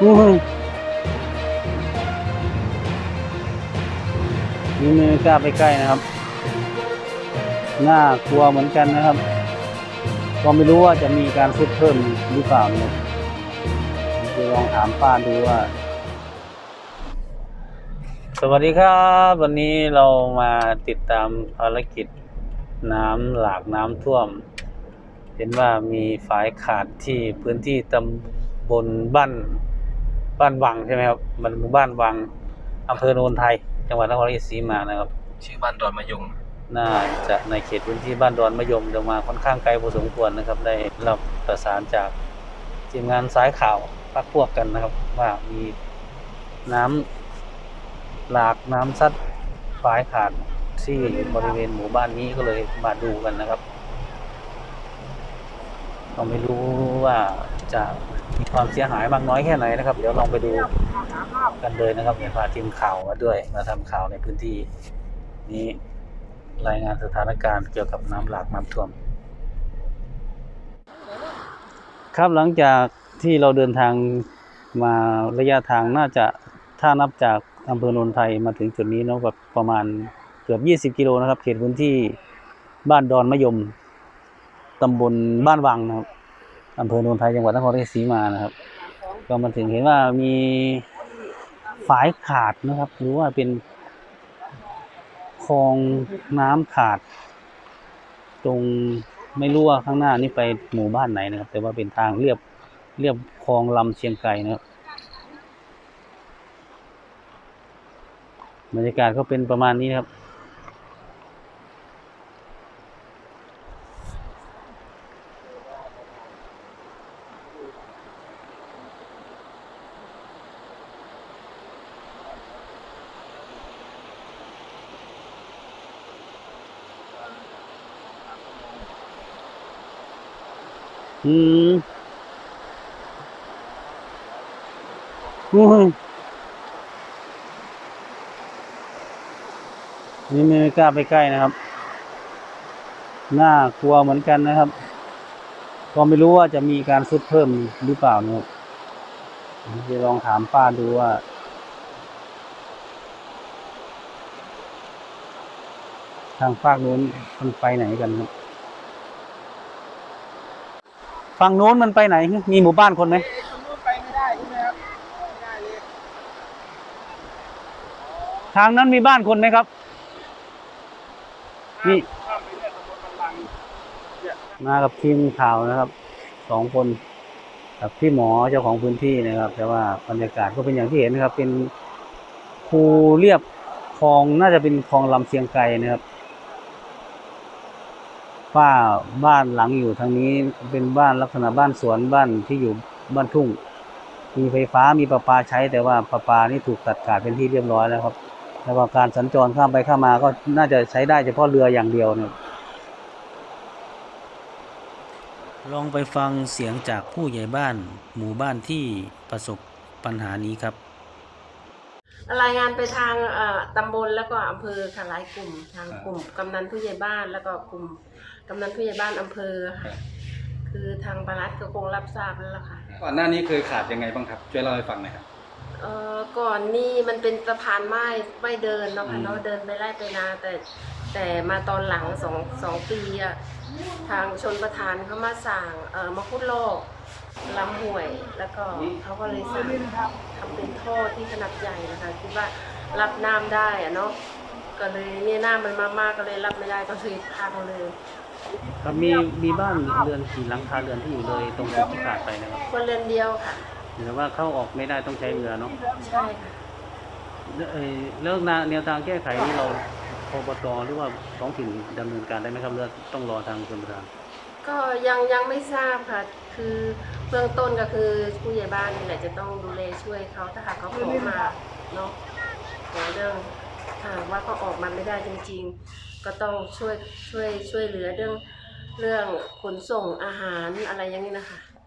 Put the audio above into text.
ไม่กล้าไปใกล้นะครับ น่ากลัวเหมือนกันนะครับ ก็ไม่รู้ว่าจะมีการซุดเพิ่มหรือเปล่าเนี่ยจะลองถามป้าดูว่า สวัสดีครับ วันนี้เรามาติดตามภารกิจน้ำหลากน้ำท่วม เห็นว่ามีฝายขาดที่พื้นที่ตำบลบ้าน บ้านวังใช่ไหมครับมันหมู่บ้านวังอำเภอโนนไทย จังหวัดนครราชสีมานะครับ ชื่อบ้านดอนมะยงน่าจะในเขตพื้นที่บ้านดอนมะยมจะมาค่อนข้างไกลพอสมควรนะครับ ได้รับประสานจากทีมงานสายข่าวพักพวกกันนะครับ ว่ามีน้ำหลากน้ำซัดฝายขาดที่บริเวณหมู่บ้านนี้ก็เลยมาดูกันนะครับเราไม่รู้ว่าจะ มีความเสียหายมากน้อยแค่ไหนนะครับ เดี๋ยวลองไปดูกันเลยนะครับเดี๋ยพาทีมข่าวมาด้วยมาทำข่าวในพื้นที่ นี้รายงานสถานการณ์เกี่ยวกับน้ำหลากน้ำท่วม ครับหลังจากที่เราเดินทางมาระยะทางน่าจะถ้านับจากอำเภอโนนไทยมาถึงจุดนี้เนาะก็ประมาณเกือบ 20 กิโลนะครับ เขตพื้นที่บ้านดอนมะยมตำบลบ้านวังนะครับ อำเภอโนนไทยจังหวัดนครราชสีมานะครับ ก็มาถึงเห็นว่ามีฝายขาดนะครับหรือว่าเป็นคลองน้ำขาด ตรงไม่รู้ว่าข้างหน้านี่ไปหมู่บ้านไหนนะครับ แต่ว่าเป็นทางเรียบเรียบคลองลำเชียงไกรนะครับบรรยากาศก็เป็นประมาณนี้นะครับ อืมอุ้ยนี่ไม่กล้าไปใกล้นะครับ น่ากลัวเหมือนกันนะครับ ก็ไม่รู้ว่าจะมีการซุดเพิ่มหรือเปล่านะครับจะลองถามป้าดูว่า ทางฝากนู้นมันไปไหนกันครับ ฝั่งโน้นมันไปไหน มีหมู่บ้านคนไหมตรงนู้นไปไม่ได้ใช่ไหมครับไม่ได้เลยทางนั้นมีบ้านคนไหมครับนี่ข้ามไปเนี่ยตำบลบันลังเนี่ยมากับทีมข่าวนะครับสองคนกับพี่หมอเจ้าของพื้นที่นะครับ แต่ว่าบรรยากาศก็เป็นอย่างที่เห็นนะครับ เป็นคูเรียบคลองน่าจะเป็นคลองลำเชียงไกรนะครับ ฝ้าบ้านหลังอยู่ทางนี้เป็นบ้านลักษณะบ้านสวนบ้านที่อยู่บ้านทุ่ง มีไฟฟ้ามีประปาใช้แต่ว่าประปานี่ถูกตัดขาดเป็นที่เรียบร้อยแล้วครับ แล้วก็การสัญจรข้ามไปข้ามมาก็น่าจะใช้ได้เฉพาะเรืออย่างเดียวนะครับลองไปฟังเสียงจากผู้ใหญ่บ้าน หมู่บ้านที่ประสบปัญหานี้ครับรายงานไปทางเอ่อตำบลแล้วก็อำเภอค่ะหลายกลุ่ม ทางกลุ่มกำนันผู้ใหญ่บ้านแล้วก็กลุ่ม กำนันผู้ใหญ่บ้านอำเภอค่ะ คือทางปลัดก็คงรับทราบแล้วล่ะค่ะ ก่อนหน้านี้เคยขาดยังไงบ้างครับ ช่วยเล่าให้ฟังหน่อยครับ เอ่อก่อนนี่มันเป็นสะพานไม้ไม่เดินเนาะอืค่ะมเนาะเดินไปไล่ไปนาแต่แต่มาตอนหลังสองสองปีอะทางชนประธานเขามาสั่งเอ่อมาคุดโลกลำห่วยแล้วก็เขาก็เลยสั่งทำเป็นท่อที่ขนาดใหญ่นะคะคิดว่ารับน้ำได้อะเนาะก็เลยเนี่ยน้ำมันมามากก็เลยรับไม่ได้ก็เลยพังเลย ครับมีมีบ้านเรือนกี่หลังคาเรือนที่อยู่เลยตรงจุดที่ขาดไปนะครับคนเรือนเดียวค่ะหรือว่าเข้าออกไม่ได้ต้องใช้เรือเนาะใช่ค่ะเอ่อเรื่องแนวแนวทางแก้ไขนี่เราพบตหรือว่าท้องถิ่นดำเนินการได้ไหมครับเรือต้องรอทางชนประทานก็ยังยังไม่ทราบค่ะ คือเบื้องต้นก็คือผู้ใหญ่บ้านนี่แหละจะต้องดูแลช่วยเขาถ้าหากเขาขอมาเนาะในเรื่องถ้าหากว่าเขาออกมาไม่ได้จริง ๆ ก็ต้องช่วยช่วยช่วยเหลือเรื่องเรื่องขนส่งอาหารอะไรอย่างนี้นะคะ